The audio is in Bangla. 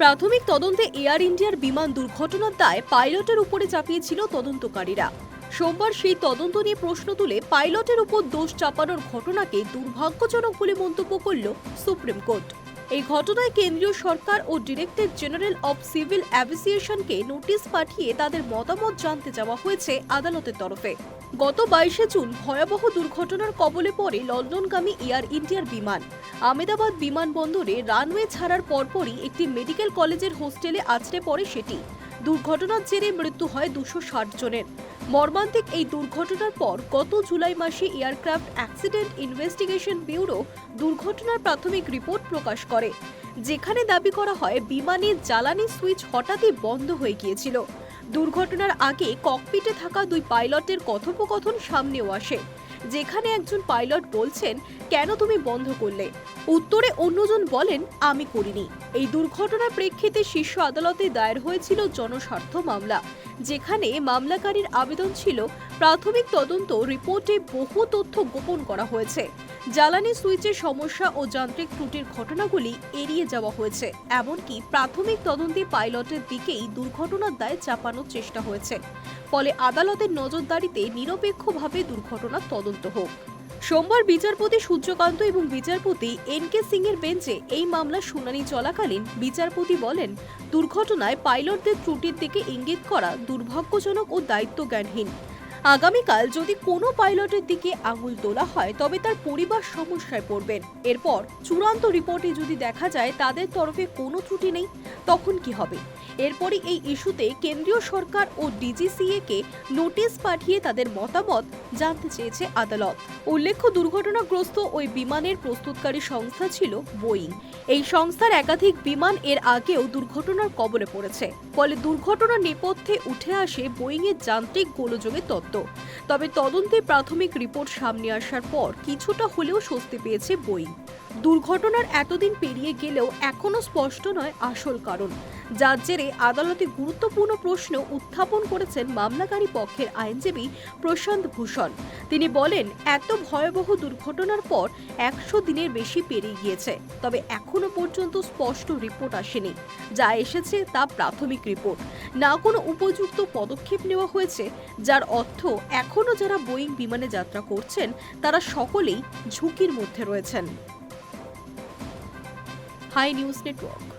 প্রাথমিক তদন্তে এয়ার ইন্ডিয়ার বিমান দুর্ঘটনার দায় পাইলটের উপরে চাপিয়েছিল তদন্তকারীরা। সোমবার সেই তদন্ত নিয়ে প্রশ্ন তুলে পাইলটের উপর দোষ চাপানোর ঘটনাকে দুর্ভাগ্যজনক বলে মন্তব্য করল সুপ্রিম কোর্ট। এই ঘটনায় কেন্দ্রীয় সরকার ও ডিরেক্টর জেনারেল অব সিভিল অ্যাভিসিয়েশনকে নোটিশ পাঠিয়ে তাদের মতামত জানতে যাওয়া হয়েছে আদালতের তরফে। গত বাইশে জুন ভয়াবহ দুর্ঘটনার কবলে পড়ে লন্ডনগামী এয়ার ইন্ডিয়ার বিমান। আমেদাবাদ বিমানবন্দরে রানওয়ে ছাড়ার পরপরই একটি মেডিকেল কলেজের হোস্টেলে আছড়ে পড়ে সেটি। দুর্ঘটনার জেরে মৃত্যু হয় দুশো ষাট জনের। মর্মান্তিক এই দুর্ঘটনার পর গত জুলাই মাসে এয়ারক্রাফট অ্যাক্সিডেন্ট ইনভেস্টিগেশন ব্যুরো দুর্ঘটনার প্রাথমিক রিপোর্ট প্রকাশ করে, যেখানে দাবি করা হয়, বিমানের জ্বালানি সুইচ হঠাৎই বন্ধ হয়ে গিয়েছিল। দুর্ঘটনার আগে ককপিটে থাকা দুই পাইলটের কথোপকথন সামনেও আসে। যেখানে একজন পাইলট বলছেন, কেন তুমি বন্ধ করলে? উত্তরে অন্যজন বলেন, আমি করিনি। এই দুর্ঘটনার প্রেক্ষিতে শীর্ষ আদালতে দায়ের হয়েছিল জনস্বার্থ মামলা, যেখানে মামলাকারীর আবেদন ছিল, প্রাথমিক তদন্ত রিপোর্টে বহু তথ্য গোপন করা হয়েছে। জ্বালানি সুইচের সমস্যা ও যান্ত্রিক ত্রুটির ঘটনাগুলি এড়িয়ে যাওয়া হয়েছে। এমনকি প্রাথমিক তদন্তে পাইলটের দিকেই দুর্ঘটনার দায় চাপানোর চেষ্টা হয়েছে। ফলে আদালতের নজরদারিতে নিরপেক্ষভাবে দুর্ঘটনার তদন্ত হোক। সোমবার বিচারপতি সূর্যকান্ত এবং বিচারপতি এন কে সিং এর বেঞ্চে এই মামলার শুনানি চলাকালীন বিচারপতি বলেন, দুর্ঘটনায় পাইলটদের ত্রুটির দিকে ইঙ্গিত করা দুর্ভাগ্যজনক ও দায়িত্বজ্ঞানহীন। আগামীকাল যদি কোনো পাইলটের দিকে আঙুল তোলা হয়, তবে তার পরিবার সমস্যায় পড়বেন। এরপর চূড়ান্ত রিপোর্টে যদি দেখা যায় তাদের তরফে কোনো ত্রুটি নেই, তখন কি হবে? এরপরই এই ইস্যুতে কেন্দ্রীয় সরকার ও ডিজিসিএ কে নোটিশ পাঠিয়ে তাদের মতামত জানতে চেয়েছে আদালত। উল্লেখ্য, দুর্ঘটনাগ্রস্ত ওই বিমানের প্রস্তুতকারী সংস্থা ছিল বোয়িং। এই সংস্থার একাধিক বিমান এর আগেও দুর্ঘটনার কবলে পড়েছে। ফলে দুর্ঘটনার নেপথ্যে উঠে আসে বোয়িং এর যান্ত্রিক গোলযোগের তত্ত্ব। তবে তদন্তে প্রাথমিক রিপোর্ট সামনে আসার পর কিছুটা হলেও স্বস্তি পেয়েছে বোয়িং। দুর্ঘটনার এতদিন পেরিয়ে গেলেও এখনও স্পষ্ট নয় আসল কারণ। যার জেরে আদালতে গুরুত্বপূর্ণ প্রশ্ন উত্থাপন করেছেন মামলাকারী পক্ষের আইনজীবী প্রশান্ত ভূষণ। তিনি বলেন, এত ভয়াবহ দুর্ঘটনার পর একশো দিনের বেশি পেরিয়ে গিয়েছে, তবে এখনও পর্যন্ত স্পষ্ট রিপোর্ট আসেনি। যা এসেছে তা প্রাথমিক রিপোর্ট। না কোনো উপযুক্ত পদক্ষেপ নেওয়া হয়েছে, যার অর্থ এখনও যারা বোয়িং বিমানে যাত্রা করছেন, তারা সকলেই ঝুঁকির মধ্যে রয়েছেন। High news network